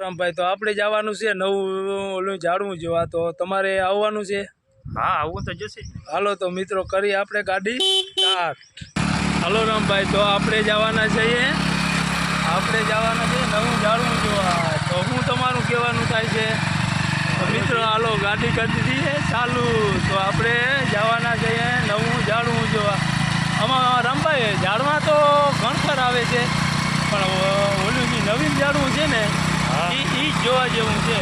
રામભાઈ તો આપણે જવાનું છે નવું ઓલું ઝાડવું જોવા. તો તમારે આવવાનું છે? હા આવું તો જશે હાલો તો મિત્રો કરી આપણે ગાડી સ્ટાર્ટ. હાલો રામભાઈ તો આપણે જવાના છીએ આપણે જવાના છે નવું ઝાડવું જોવા. તો હું તમારું કહેવાનું થાય છે? તો મિત્રો હાલો ગાડી કરી દીધી ચાલુ. તો આપણે જવાના છીએ નવું ઝાડવું જોવા. આમાં રામભાઈ ઝાડમાં તો ઘણખર આવે છે. પણ ઓલું જે નવીન ઝાડવું છે ને. એ એ જ જોવા જેવું છે.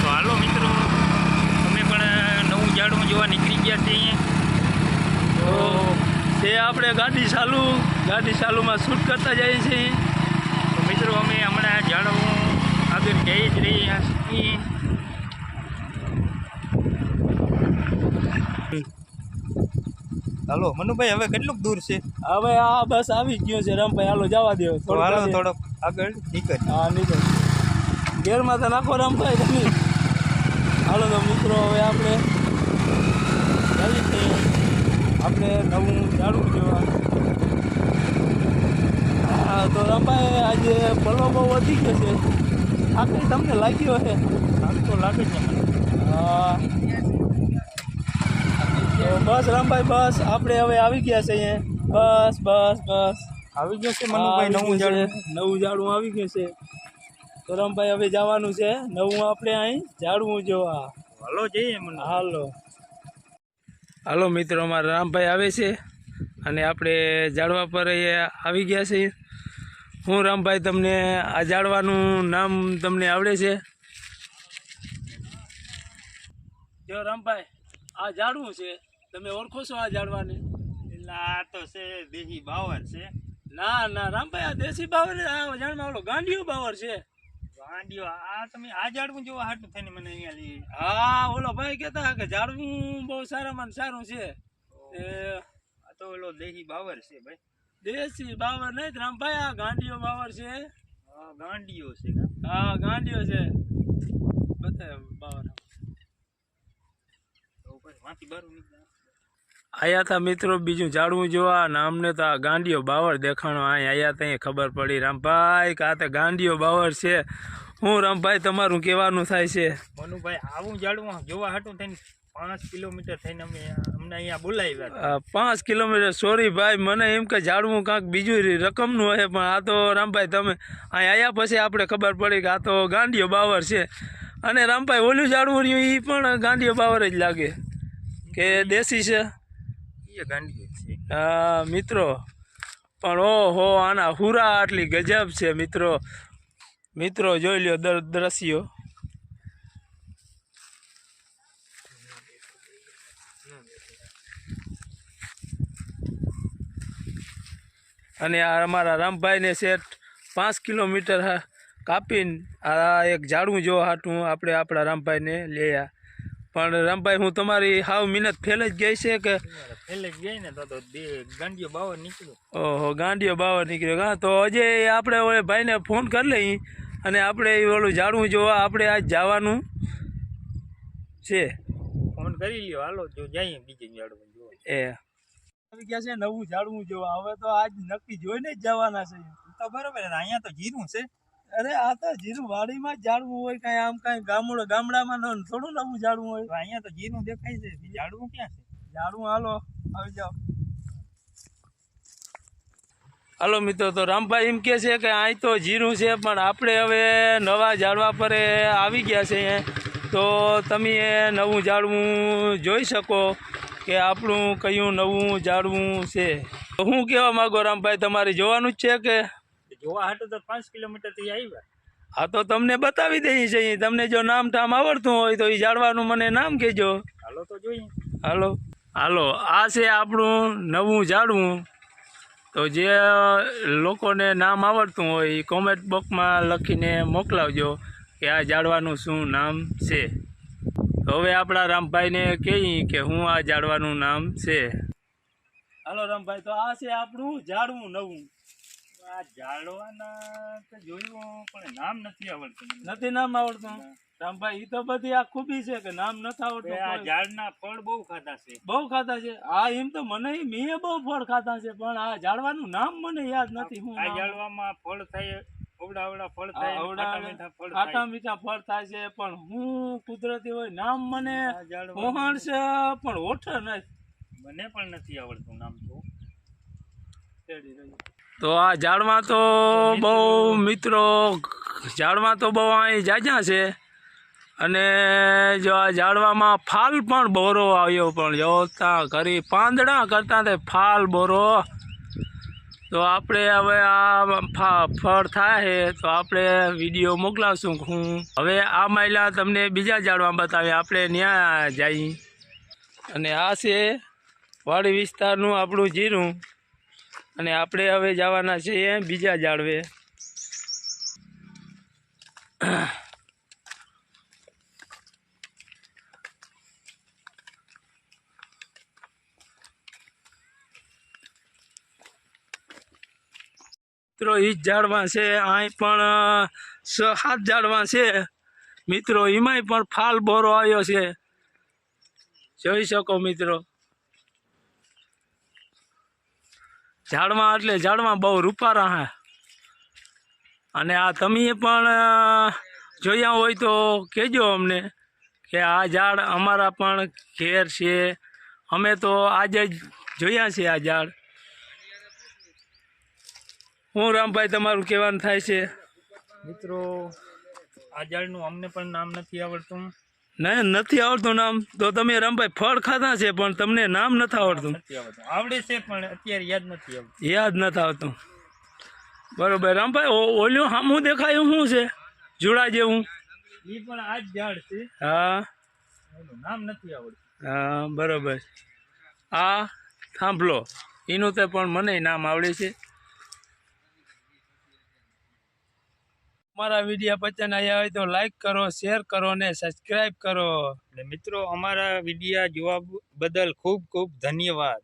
તો હાલો મિત્રો અમે પણ નવું ઝાડું જોવા નીકળી ગયા છીએ તો તે આપણે ગાડી ચાલુ ગાડી ચાલુમાં શૂટ કરતા જઈએ છીએ. તો મિત્રો અમે હમણાં ઝાડવું આગળ જઈ જ રહ્યા છીએ. હાલો મનુભાઈ હવે કેટલુંક દૂર છે? હવે આ બસ આવી ગયો છે. રામભાઈ હાલો જવા દો હાલો થોડોક. આગળ નીકળ હા નીકળ ગેરમાં તો નાખો રામભાઈ તમે હાલો તો મિત્રો હવે આપણે જઈએ આપણે નવું ચાલુ જોવા. હા તો રામભાઈ આજે પલો બહુ વધી ગયો છે. આ તમને લાગ્યો છે આમ તો લાગે છે હા. બસ રામભાઈ બસ. આપણે હવે આવી ગયા છે અહીંયા. બસ બસ બસ. આવી ગયો છે મનુભાઈ નવું ગયું નવું ઝાડવું આવી ગયું છે. તો રામભાઈ હવે જવાનું છે. નવું આપણે અહીં ઝાડવું જોવા. હાલો જઈએ મને હાલો. હાલો મિત્રો અમારા રામભાઈ આવે છે અને આપણે ઝાડવા પર એ આવી ગયા છે હું રામભાઈ તમને આ ઝાડવાનું નામ તમને આવડે છે? જો રામભાઈ આ ઝાડવું છે. તમે ઓળખો છો આ ઝાડવાને? એટલે આ તો છે દેહી બાવર છે. ના ના રામભાઈ આ દેશી બાવર આ ઝાડમાં ઓલો ગાંડિયો બાવર છે. ગાંડીઓ આ તમે આ ઝાડવું જોવા હાટું થઈને મને અહીંયા લઈ હા ઓલો ભાઈ કહેતા કે ઝાડવું બહુ સારામાં ને સારું છે. એ આ તો ઓલો દેહી બાવર છે ભાઈ. દેશી બાવર નહીં રામભાઈ આ ગાંડિયો બાવર છે. હા ગાંડીઓ છે હા ગાંડિયો છે. બતાય બાવર. માંથી બારું નીકળે આયા તા મિત્રો બીજું ઝાડવું જોવા અને અમને તો આ ગાંડિયો બાવર દેખાણો અહીં આયા ત્યાં ખબર પડી. રામભાઈ કે આ તો ગાંડિયો બાવર છે. હું રામભાઈ તમારું કહેવાનું થાય છે? મનુભાઈ આવું જાડવું જોવા હતું થઈને પાંચ કિલોમીટર થઈને અમે અમને અહીંયા બોલાવ્યા પાંચ કિલોમીટર સોરી ભાઈ મને એમ કે જાડવું કાંક બીજું રકમનું હશે પણ આ તો રામભાઈ તમે અહીં આવ્યા પછી આપણે ખબર પડી કે આ તો ગાંડિયો બાવર છે. અને રામભાઈ ઓલું જાડવું રહ્યું એ પણ ગાંડિયો બાવર જ લાગે. કે દેશી છે? આ મિત્રો. પણ ઓહો, આના હુરા આટલી ગજબ છે, મિત્રો. મિત્રો, જોઈ લ્યો દર દ્રશ્યો. અને આ અમારા રામભાઈને સેટ પાંચ કિલોમીટર કાપીને આ એક ઝાડું જોવા હાટું આપણે આપણા રામભાઈને લેયા પણ રામભાઈ હું તમારી હાવ મિનત ફેલ જ ગઈ છે કે? ફેલ જ ગઈ ને તો તો બે ગાંડીઓ બાવર નીકળ્યો. ઓહો ગાંડીઓ બાવર નીકળ્યો. હા તો હજે આપણે ઓલે ભાઈને ફોન કરી લઈ અને આપણે એ ઓલું જાણવું જોવા આપણે આજ જવાનું છે. ફોન કરી લ્યો હાલો જો જઈએ બીજે જાડવું જોવા. એ. આવી ગયા છે નવું જાડવું જોવા. હવે તો આજ નક્કી જોઈને જ જવાના છે. તો બરોબર અહીંયા તો જીરું છે. અરે આ તો જીરું વાડીમાં જ ઝાડવું હોય કાંઈ આમ કાંઈ ગામડો ગામડામાં ન- થોડું નવું ઝાડવું હોય. અહીંયા તો જીરું દેખાય છે. ઝાડવું ક્યાં છે? ઝાડવું હાલો આવી જાઓ. હાલો મિત્રો તો રામભાઈ એમ કહે છે કે અહીં તો જીરું છે પણ આપણે હવે નવા ઝાડવા પર એ આવી ગયા છે તો તમે એ નવું ઝાડવું જોઈ શકો કે આપણું કયું નવું ઝાડવું છે. તો હું કહેવા માગો રામભાઈ તમારે જોવાનું જ છે કે જોવા હાટું તો પાંચ કિલોમીટરથી આવ્યા. હા તો તમને બતાવી દઈએ છીએ તમને જો નામ ઠામ આવડતું હોય તો એ ઝાડવાનું મને નામ કહેજો. હાલો તો જોઈએ. હાલો. હાલો આ છે આપણું નવું ઝાડવું. તો જે લોકોને નામ આવડતું હોય એ કોમેન્ટ બોક્સમાં લખીને મોકલાવજો કે આ ઝાડવાનું શું નામ છે. હવે આપણા રામભાઈને કહીએ કે હું આ ઝાડવાનું નામ છે. હાલો રામભાઈ તો આ છે આપણું ઝાડવું નવું. આ ઝાડવાના તો જોયું પણ નામ નથી આવડતું નથી નામ આવડતું? રામભાઈ એ તો બધી આ ખૂબી છે કે નામ નથી આવડતું આ ઝાડના ફળ બહુ ખાધા છે. બહુ ખાતા છે? હા એમ તો મને મેં બહુ ફળ ખાતા છે પણ આ ઝાડવાનું નામ મને યાદ નથી હું આ ઝાડવામાં ફળ થાય અવડા અવડા ફળ થાય અને ખાટા મીઠા ફળ થાય. મીઠા ફળ થાય છે પણ હું કુદરતી હોય નામ મને ઝાડવા છે પણ ઓઠ નથી. મને પણ નથી આવડતું નામ તો. તો આ ઝાડમાં તો બહુ મિત્રો ઝાડમાં તો બહુ અહીં જાજા છે. અને જો આ ઝાડવામાં ફાલ પણ બોરો આવ્યો, પણ જો ત્યાં કરી પાંદડા કરતા તે ફાલ બોરો. તો આપણે હવે આ ફળ થાય છે, તો આપણે વીડિયો મોકલાવશું હું. હવે આ મહિલા તમને બીજા ઝાડમાં બતાવીએ, આપણે ત્યાં જઈ અને આ છે વાડી વિસ્તારનું આપણું જીરું. અને આપણે હવે જવાના છીએ બીજા ઝાડવે. મિત્રો એ જ છે અહીં પણ સાત ઝાડમાં છે. મિત્રો એમાંય પણ ફાલ બોરો આવ્યો છે. જોઈ શકો, મિત્રો. ઝાડમાં એટલે ઝાડમાં બહુ રૂપારા હે. અને આ તમે પણ જોયા હોય તો કહેજો અમને કે આ ઝાડ અમારા પણ ઘેર છે. અમે તો આજે જ જોયા છે આ ઝાડ. હું રામભાઈ, તમારું કહેવાનું થાય છે? મિત્રો, આ ઝાડનું અમને પણ નામ નથી આવડતું. નહીં નથી આવડતું નામ. તો તમે રામભાઈ ફળ ખાધા છે પણ તમને નામ નથી આવડતું. આવડે છે પણ અત્યારે યાદ નથી આવતું. યાદ નથી આવતું. બરોબર રામભાઈ ઓલ્યું ઓલું સામું દેખાયું શું છે? જુડા જેવું. એ પણ આ જ ઝાડ છે. હા. નામ નથી આવડતું. હા બરોબર. આ થાંભલો. એનું તો પણ મને નામ આવડે છે. મારા વીડિયો પસંદ આવ્યા હોય તો લાઈક કરો શેર કરો ને સબસ્ક્રાઈબ કરો. અને મિત્રો, અમારા વિડીયા જોવા બદલ ખૂબ ખૂબ ધન્યવાદ.